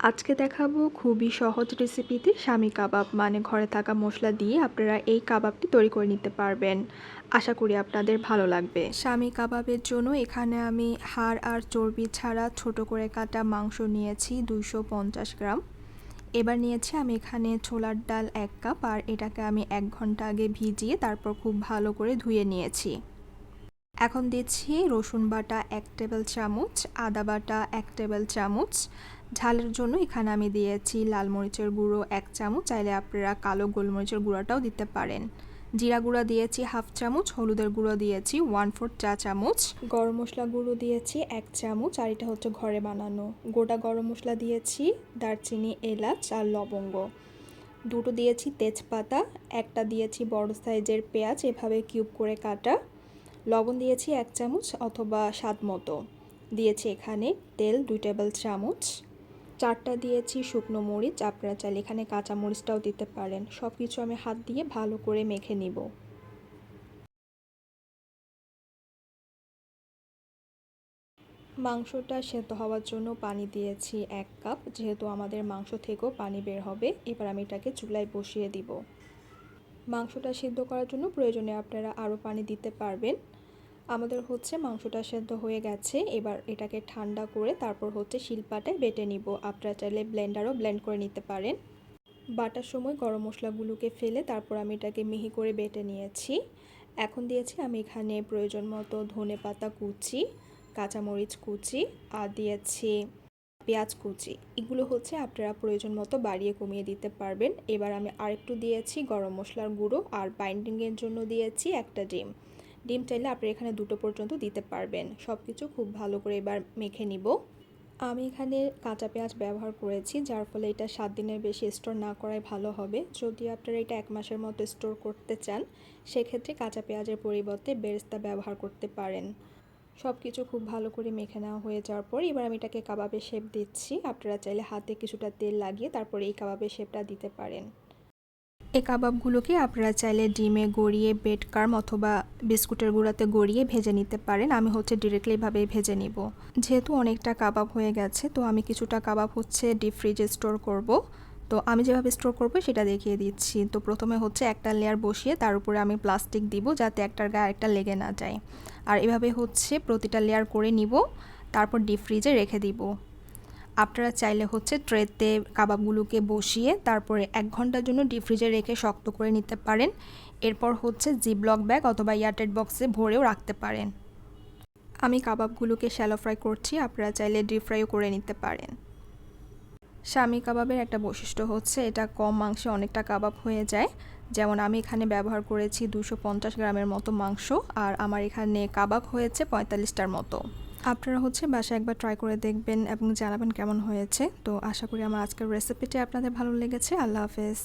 আজকে দেখাবো খুবই সহজ রেসিপিতে স্বামী কাবাব। মানে ঘরে থাকা মশলা দিয়ে আপনারা এই কাবাবটি তৈরি করে নিতে পারবেন। আশা করি আপনাদের ভালো লাগবে। স্বামী কাবাবের জন্য এখানে আমি হাড় আর চর্বি ছাড়া ছোট করে কাটা মাংস নিয়েছি দুইশো পঞ্চাশ গ্রাম। এবার নিয়েছি আমি এখানে ছোলার ডাল এক কাপ আর এটাকে আমি এক ঘণ্টা আগে ভিজিয়ে তারপর খুব ভালো করে ধুয়ে নিয়েছি। এখন দিচ্ছি রসুন বাটা এক টেবিল চামচ, আদা বাটা এক টেবিল চামচ ঝালের জন্য এখানে আমি দিয়েছি লাল মরিচের গুঁড়ো এক চামচ, চাইলে আপনারা কালো গোলমরিচের গুঁড়োটাও দিতে পারেন। জিরা গুঁড়া দিয়েছি হাফ চামচ, হলুদের গুঁড়ো দিয়েছি ওয়ান ফোর্থ চা চামচ। গরম মশলা গুঁড়ো দিয়েছি এক চামচ, আর এটা হচ্ছে ঘরে বানানো। গোটা গরম মশলা দিয়েছি দারচিনি, এলাচ আর লবঙ্গ। দুটো দিয়েছি তেজপাতা, একটা দিয়েছি বড় সাইজের পেঁয়াজ, এভাবে কিউব করে কাটা। লবণ দিয়েছি এক চামচ অথবা স্বাদ মতো। দিয়েছি এখানে তেল দুই টেবিল চামচ। চারটা দিয়েছি, শুকনো মরিচ, আপনারা চাইলে এখানে কাঁচা মরিচটাও দিতে পারেন। সব কিছু আমি হাত দিয়ে ভালো করে মেখে নিব। মাংসটা সেদ্ধ হওয়ার জন্য পানি দিয়েছি এক কাপ, যেহেতু আমাদের মাংস থেকেও পানি বের হবে। এবার আমি এটাকে চুলায় বসিয়ে দিব। মাংসটা সিদ্ধ করার জন্য প্রয়োজনে আপনারা আরও পানি দিতে পারবেন। আমাদের হচ্ছে মাংসটা সেদ্ধ হয়ে গেছে। এবার এটাকে ঠান্ডা করে তারপর হচ্ছে শিলপাটায় বেটে নিব। আপনারা চাইলে ব্লেন্ডারও ব্লেন্ড করে নিতে পারেন। বাটার সময় গরম মশলাগুলোকে ফেলে তারপর আমি এটাকে মিহি করে বেটে নিয়েছি। এখন দিয়েছি আমি এখানে প্রয়োজন মতো ধনে পাতা কুচি, কাঁচামরিচ কুচি আর দিয়েছি পেঁয়াজ কুচি। এগুলো হচ্ছে আপনারা প্রয়োজন মতো বাড়িয়ে কমিয়ে দিতে পারবেন। এবার আমি আরেকটু দিয়েছি গরম মশলার গুঁড়ো আর বাইন্ডিংয়ের জন্য দিয়েছি একটা ডিম। ডিম চাইলে আপনি এখানে দুটো পর্যন্ত দিতে পারবেন। সব কিছু খুব ভালো করে এবার মেখে নিব। আমি এখানে কাঁচা পেঁয়াজ ব্যবহার করেছি, যার ফলে এটা সাত দিনের বেশি স্টোর না করাই ভালো হবে। যদি আপনারা এটা এক মাসের মতো স্টোর করতে চান, সেক্ষেত্রে কাঁচা পেঁয়াজের পরিবর্তে বেরেস্তা ব্যবহার করতে পারেন। সব কিছু খুব ভালো করে মেখে নেওয়া হয়ে যাওয়ার পর এবার আমি এটাকে কাবাবের শেপ দিচ্ছি। আপনারা চাইলে হাতে কিছুটা তেল লাগিয়ে তারপরে এই কাবাবের শেপটা দিতে পারেন। এই কাবাবগুলোকে আপনারা চাইলে ডিমে গড়িয়ে, বেড কার্ম অথবা বিস্কুটের গুঁড়াতে গড়িয়ে ভেজে নিতে পারেন। আমি হচ্ছে ডিরেক্টলি এভাবে ভেজে নিব। যেহেতু অনেকটা কাবাব হয়ে গেছে, তো আমি কিছুটা কাবাব হচ্ছে ডিপ ফ্রিজে স্টোর করব। তো আমি যেভাবে স্টোর করব সেটা দেখিয়ে দিচ্ছি। তো প্রথমে হচ্ছে একটা লেয়ার বসিয়ে তার উপরে আমি প্লাস্টিক দিব যাতে একটার গায়ে একটা লেগে না যায়। আর এভাবে হচ্ছে প্রতিটা লেয়ার করে নিব, তারপর ডিপ ফ্রিজে রেখে দিব। আপনারা চাইলে হচ্ছে ট্রেতে কাবাবগুলোকে বসিয়ে তারপরে এক ঘণ্টার জন্য ডিপ ফ্রিজে রেখে শক্ত করে নিতে পারেন। এরপর হচ্ছে জি ব্লক ব্যাগ অথবা এয়ারটেড বক্সে ভরেও রাখতে পারেন। আমি কাবাবগুলোকে শ্যালো ফ্রাই করছি, আপনারা চাইলে ডিপ ফ্রাইও করে নিতে পারেন। স্বামী কাবাবের একটা বৈশিষ্ট্য হচ্ছে, এটা কম মাংসে অনেকটা কাবাব হয়ে যায়। যেমন আমি এখানে ব্যবহার করেছি দুশো গ্রামের মতো মাংস, আর আমার এখানে কাবাব হয়েছে পঁয়তাল্লিশটার মতো। আপনারা হচ্ছে বাসায় একবার ট্রাই করে দেখবেন এবং জানাবেন কেমন হয়েছে। তো আশা করি আমার আজকের রেসিপিটি আপনাদের ভালো লেগেছে। আল্লাহ হাফেজ।